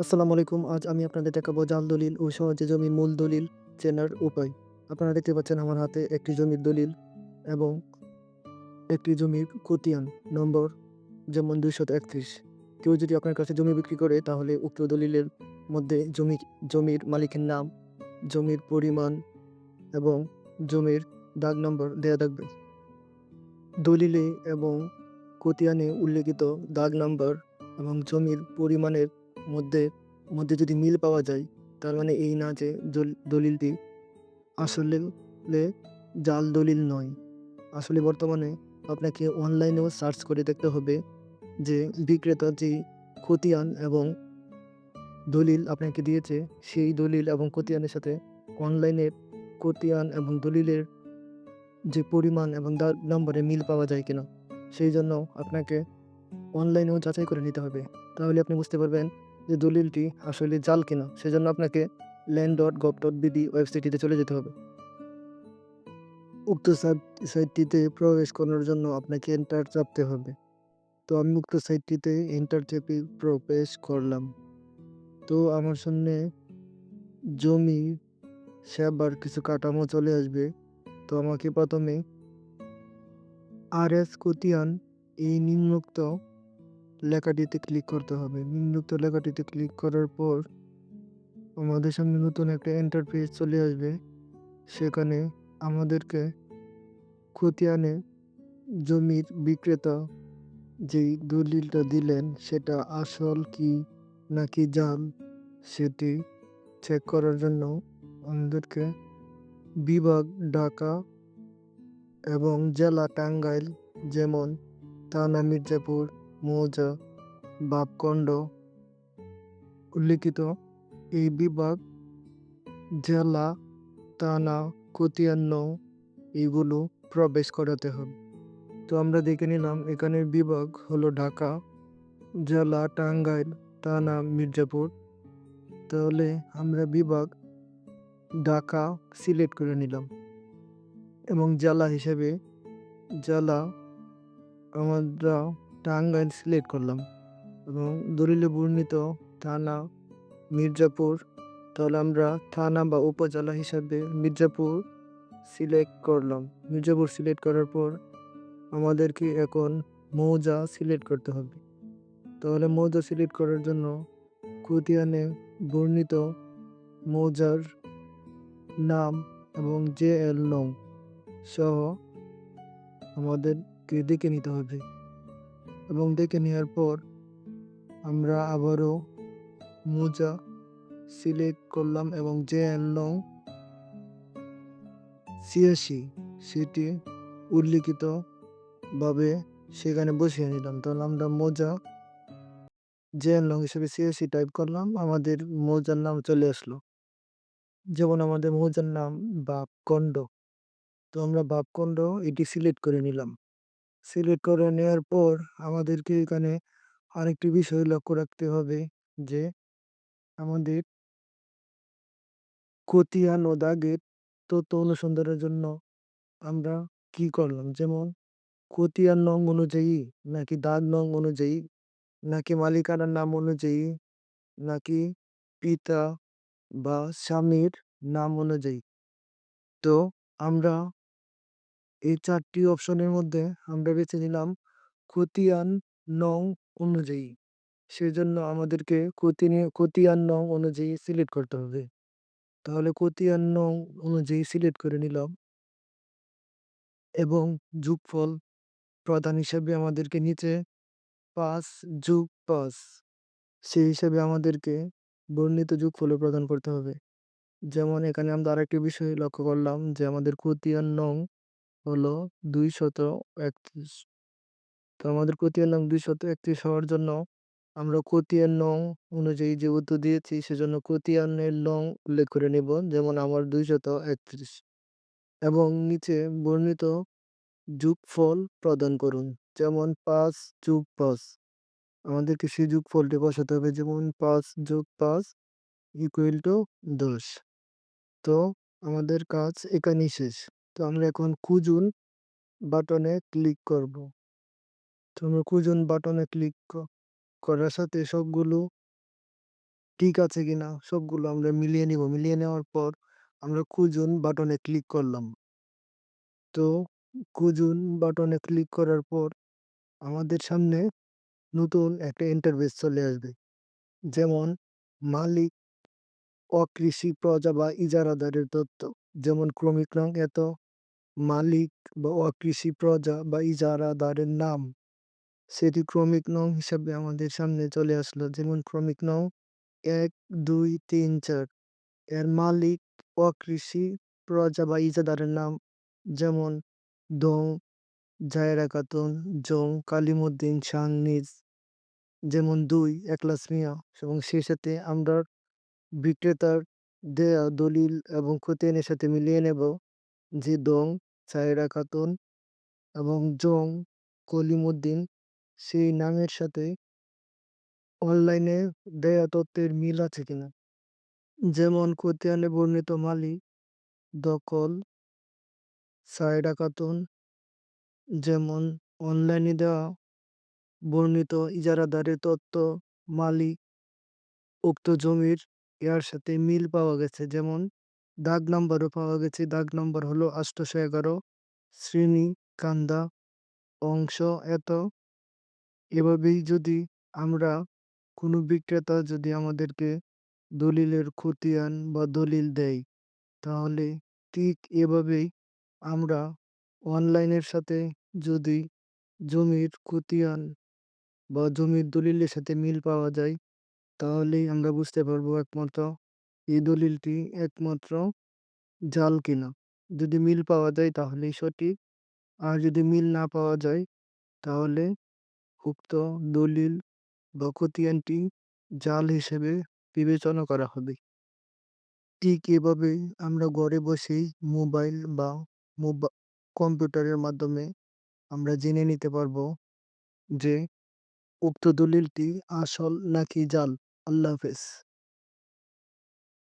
আসসালামু আলাইকুম। আজ আমি আপনাদের দেখাবো জাল দলিল ও সহজে জমির মূল দলিল চেনার উপায়। আপনারা দেখতে পাচ্ছেন আমার হাতে একটি জমির দলিল এবং একটি জমির খতিয়ান নম্বর যেমন ২৩১। কেউ যদি আপনার কাছে জমি বিক্রি করে তাহলে উক্ত দলিলের মধ্যে জমি জমির মালিকের নাম, জমির পরিমাণ এবং জমির দাগ নম্বর দেয়া থাকবে। দলিলে এবং খতিয়ানে উল্লেখিত দাগ নম্বর এবং জমির পরিমাণের মধ্যে মধ্যে যদি মিল পাওয়া যায়, তার মানে এই না যে দলিলটি আসলে জাল দলিল নয়। আসলে বর্তমানে আপনাকে অনলাইনেও সার্চ করে দেখতে হবে যে বিক্রেতা যে খতিয়ান এবং দলিল আপনাকে দিয়েছে, সেই দলিল এবং খতিয়ানের সাথে অনলাইনের খতিয়ান এবং দলিলের যে পরিমাণ এবং নম্বরে মিল পাওয়া যায় কিনা, সেই জন্য আপনাকে অনলাইনেও যাচাই করে নিতে হবে। তাহলে আপনি বুঝতে পারবেন যে দলিলটি আসলে জাল কিনা, সেজন্য আপনাকে land dot gov dot BD ওয়েবসাইটটিতে চলে যেতে হবে। উক্ত সাইটটিতে প্রবেশ করার জন্য আপনাকে এন্টার চাপতে হবে। তো আমি উক্ত সাইটটিতে এন্টার চেপে প্রবেশ করলাম। তো আমার সামনে জমি, সেবার কিছু কাঠামো চলে আসবে। তো আমাকে প্রথমে আর এস খতিয়ান এই নিম্নোক্ত লেখাটিতে ক্লিক করতে হবে। নিম্নোক্ত লেখাটিতে ক্লিক করার পর আমাদের সামনে নতুন একটা ইন্টারফেস চলে আসবে। সেখানে আমাদেরকে খতিয়ানে জমির বিক্রেতা যেই দলিলটা দিলেন, সেটা আসল কি নাকি জাল, সেটি চেক করার জন্য আমাদেরকে বিভাগ, ঢাকা এবং জেলা টাঙ্গাইল যেমন থানা মির্জাপুর মৌজা বাপকণ্ড উল্লিখিত এই বিভাগ, জেলা, থানা খতিয়ান্ন এইগুলো প্রবেশ করাতে হবে। তো আমরা দেখে নিলাম এখানের বিভাগ হলো ঢাকা, জেলা টাঙ্গাইল, থানা মির্জাপুর। তাহলে আমরা বিভাগ ঢাকা সিলেক্ট করে নিলাম এবং জেলা হিসেবে জেলা আমরা টাঙ্গাইল সিলেক্ট করলাম এবং দলিলে বর্ণিত থানা মির্জাপুর, তাহলে আমরা থানা বা উপজেলা হিসাবে মির্জাপুর সিলেক্ট করলাম। মির্জাপুর সিলেক্ট করার পর আমাদেরকে এখন মৌজা সিলেক্ট করতে হবে। তাহলে মৌজা সিলেক্ট করার জন্য খতিয়ানে বর্ণিত মৌজার নাম এবং জে এল নং সহ আমাদেরকে দেখে নিতে হবে। এবং দেখে নেওয়ার পর আমরা আবারও মোজা সিলেক্ট করলাম এবং যে নং ছিয়াশি সেটি উল্লিখিতভাবে সেখানে বসিয়ে নিলাম। তাহলে আমরা মোজা যে নং হিসেবে ছিয়াশি টাইপ করলাম, আমাদের মৌজার নাম চলে আসলো। যেমন আমাদের মৌজার নাম বাপকণ্ড তো আমরা বাপকণ্ড এটি সিলেক্ট করে নিলাম। সিলেক্ট করে নেওয়ার পর আমাদেরকে এখানে আরেকটি বিষয় লক্ষ্য রাখতে হবে যে আমাদের খতিয়ান ও দাগের তথ্য অনুসন্ধানের জন্য আমরা কি করলাম? যেমন খতিয়ান নং অনুযায়ী নাকি দাগ নং অনুযায়ী, নাকি মালিকানার নাম অনুযায়ী, নাকি পিতা বা স্বামীর নাম অনুযায়ী। তো আমরা এই চারটি অপশনের মধ্যে আমরা বেছে নিলাম খতিয়ান নং অনুযায়ী। সেজন্য আমাদেরকে খতিয়ান নং অনুযায়ী সিলেক্ট করতে হবে। তাহলে খতিয়ান নং অনুযায়ী সিলেক্ট করে নিলাম এবং যোগফল প্রধান হিসাবে আমাদেরকে নিচে পাঁচ যোগ পাঁচ, সেই হিসাবে আমাদেরকে বর্ণিত যোগফলও প্রদান করতে হবে। যেমন এখানে আমরা আরেকটি বিষয় লক্ষ্য করলাম যে আমাদের খতিয়ান নং হলো দুইশত একত্রিশ। তো আমাদের খতিয়ান নং দুইশত একত্রিশ হওয়ার জন্য আমরা খতিয়ান নং অনুযায়ী যে উত্তর দিয়েছি, সেজন্য খতিয়ানের নং উল্লেখ করে নেব, যেমন আমার দুইশত একত্রিশ। এবং নিচে বর্ণিত যোগফল প্রদান করুন, যেমন পাঁচ যোগ পাঁচ। আমাদেরকে সেই যোগফলটি বসাতে হবে, যেমন পাঁচ যোগ পাঁচ ইকুয়াল টু দশ। তো আমাদের কাজ এখানেই শেষ। তো আমরা এখন কুজুন বাটনে ক্লিক করব তো আমরা কুজুন বাটনে ক্লিক করার সাথে সবগুলো ঠিক আছে কিনা সবগুলো আমরা মিলিয়ে নিব। মিলিয়ে নেওয়ার পর আমরা কুজুন বাটনে ক্লিক করলাম। তো কুজুন বাটনে ক্লিক করার পর আমাদের সামনে নতুন একটা ইন্টারভেস চলে আসবে। যেমন মালিক, অকৃষি প্রজা বা ইজারাদারের তথ্য। যেমন ক্রমিক নং এত, মালিক বা অকৃষি প্রজা বা ইজারাদারের নাম। সেটি ক্রমিক নং হিসাবে আমাদের সামনে চলে আসলো। যেমন ক্রমিক নং ১, ২, ৩, ৪ এর মালিক, অকৃষি প্রজা বা ইজারাদারের নাম যেমন দং জায়রা খাতুন, জং কালিমুদ্দিন শাহ নিজ। যেমন ২ একলাস মিয়া এবং সেই সাথে আমরা বিক্রেতার দেয়া দলিল এবং খতিয়ানের সাথে মিলিয়ে নেব যে দং জাহেরা খাতুন এবং জং কলিমুদ্দিন সেই নামের সাথে অনলাইনে দেয়া তথ্যের মিল আছে কিনা। যেমন খতিয়ানে বর্ণিত মালিক দখল, সায়েরা খাতুন। যেমন অনলাইনে দেওয়া বর্ণিত ইজারাদারের তথ্য মালিক উক্ত জমির ইয়ার সাথে মিল পাওয়া গেছে। যেমন দাগ নাম্বারও পাওয়া গেছে। দাগ নাম্বার হলো ৮১১ শ্রেণি, কান্দা, অংশ এত। এভাবেই যদি আমরা কোনো বিক্রেতা যদি আমাদেরকে দলিলের খতিয়ান বা দলিল দেয়, তাহলে ঠিক এভাবেই আমরা অনলাইনের সাথে যদি জমির খতিয়ান বা জমির দলিলের সাথে মিল পাওয়া যায়, তাহলেই আমরা বুঝতে পারব একমাত্র এই দলিলটি একমাত্র জাল কিনা। যদি মিল পাওয়া যায় তাহলেই সঠিক। আর যদি মিল না পাওয়া যায় তাহলে উক্ত দলিল বা খতিয়ানটি জাল হিসেবে বিবেচনা করা হবে। ঠিক এভাবে আমরা ঘরে বসেই মোবাইল বা কম্পিউটারের মাধ্যমে আমরা জেনে নিতে পারব যে উক্ত দলিলটি আসল নাকি জাল। আল্লাহ হাফেজ।